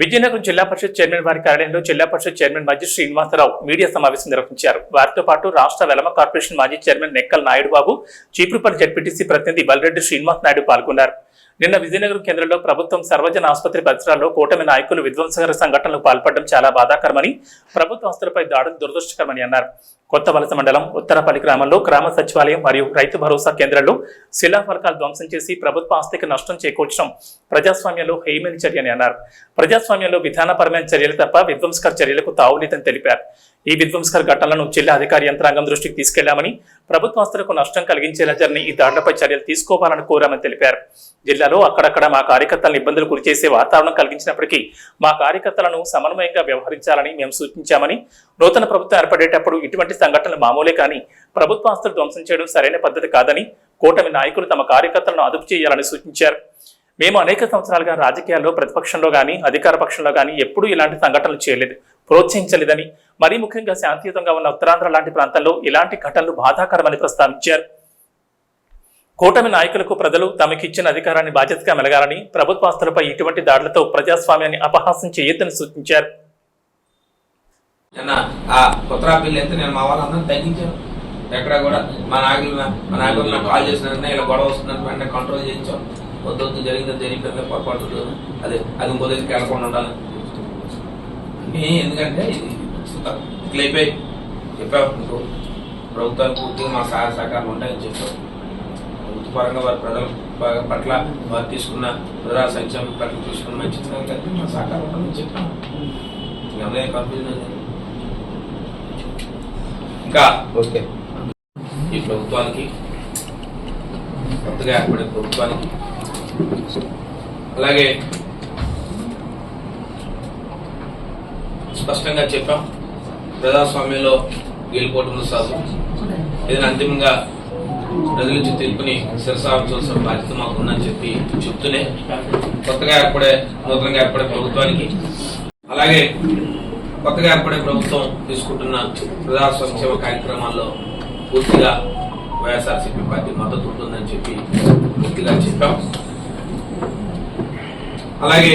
విజయనగరం జిల్లా పరిషత్ చైర్మన్ వారి కార్యాలయంలో జిల్లా పరిషత్ చైర్మన్ మధ్య శ్రీనివాసరావు మీడియా సమావేశం నిర్వహించారు. వారితో పాటు రాష్ట్ర వెలమ కార్పొరేషన్ మాజీ చైర్మన్ నెక్కల్ నాయుడు బాబు చీపురుపల్లి జడ్పీటీసీ ప్రతినిధి బలరెడ్డి శ్రీనివాస్ నాయుడు పాల్గొన్నారు. నిన్న విజయనగరం కేంద్రంలో ప్రభుత్వం సర్వజన ఆసుపత్రి పరిసరాల్లో కూటమి నాయకులు విధ్వంసకర సంఘటనలకు పాల్పడడం చాలా బాధాకరమని ప్రభుత్వ ఆస్తులపై దాడులు దురదృష్టకరమని అన్నారు. కొత్త వలస మండలం ఉత్తరపల్లి గ్రామంలో గ్రామ సచివాలయం మరియు రైతు భరోసా కేంద్రాల్లో శిలాఫలకాలు ధ్వంసం చేసి ప్రభుత్వ ఆస్తికి నష్టం చేకూర్చడం ప్రజాస్వామ్యంలో హేమైన చర్య అని అన్నారు. ప్రజాస్వామ్యంలో విధానపరమైన చర్యలు తప్ప విధ్వంసకర చర్యలకు తావులేదని తెలిపారు. ఈ విధ్వంసకర ఘటనలను జిల్లా అధికారి యంత్రాంగం దృష్టికి తీసుకెళ్ళామని ప్రభుత్వాస్తులకు నష్టం కలిగించేలా జరిగిన ఈ దాడులపై చర్యలు తీసుకోవాలని కోరామని తెలిపారు. జిల్లాలో అక్కడక్కడ మా కార్యకర్తలను ఇబ్బందులు గురిచేసే వాతావరణం కలిగించినప్పటికీ మా కార్యకర్తలను సమన్వయంగా వ్యవహరించాలని మేము సూచించామని నూతన ప్రభుత్వం ఏర్పడేటప్పుడు ఇటువంటి సంఘటనలు మామూలే కానీ ప్రభుత్వాస్తులు ధ్వంసం చేయడం సరైన పద్ధతి కాదని కూటమి నాయకులు తమ కార్యకర్తలను అదుపు చేయాలని సూచించారు. మేము అనేక సంవత్సరాలుగా రాజకీయాల్లో ప్రతిపక్షంలో కానీ అధికార పక్షంలో కానీ ఎప్పుడూ ఇలాంటి సంఘటనలు చేయలేదు. ప్రోత్సహించలేదని మరీ ముఖ్యంగా శాంతియుతంగా ఉన్న ఉత్తరాంధ్ర లాంటి ప్రాంతాల్లో ఇలాంటి ఘటనలు బాధాకరమని ప్రస్తావించారు. కూటమి నాయకులకు ప్రజలు తమకిచ్చిన అధికారాన్ని బాధ్యతగా మెలగాలని ప్రభుత్వ ఆస్తులపై ఇటువంటి దాడులతో ప్రజాస్వామ్యాన్ని అపహాసం చేయొద్దని సూచించారు. నిన్న ఆ కొత్తరా బిల్లు అయితే నేను మా వాళ్ళందరూ తగ్గించాను. ఎక్కడ కూడా మా నాయకులు మా నాయకులు నాకు కాల్ చేసిన ఇలా గొడవ వస్తుందని వెంటనే కంట్రోల్ చేయించాం. వద్దు వద్దు జరిగిందో జరిగిపోయిందో పొరపాటు అదే అది ఇంకో దగ్గరికి వెళ్ళకుండా ఉండాలి. ఎందుకంటే ఇది ఇట్లా అయిపోయి చెప్పావు ప్రభుత్వానికి పూర్తిగా మా సహాయ సహకారాలు ఉంటాయని చెప్పావు ప్రభుత్వపరంగా వారి ప్రజల పట్ల వారు తీసుకున్న ప్రజా సంక్షేమం పట్ల తీసుకున్న మంచి కలిపి మా సహకారం ఉంటుందని చెప్పాను ఎవరే కన్ఫ్యూజన్. ఇంకా ఓకే. ఈ ప్రభుత్వానికి కొత్తగా ఏర్పడే ప్రభుత్వానికి అలాగే స్పష్టంగా చెప్పాం. ప్రజాస్వామ్యంలో గెలుపోవటం సాగు ఏదైనా అంతిమంగా ప్రజల నుంచి తీర్పుని శిరసావించవలసిన బాధ్యత మాకు ఉందని చెప్పి చెప్తూనే కొత్తగా ఏర్పడే నూతనంగా ఏర్పడే ప్రభుత్వానికి అలాగే కొత్తగా ఏర్పడే ప్రభుత్వం తీసుకుంటున్న ప్రజా సంక్షేమ కార్యక్రమాల్లో పూర్తిగా వైఎస్ఆర్సీపీ పార్టీ మద్దతు ఉంటుందని చెప్పి పూర్తిగా చెప్పాం. అలాగే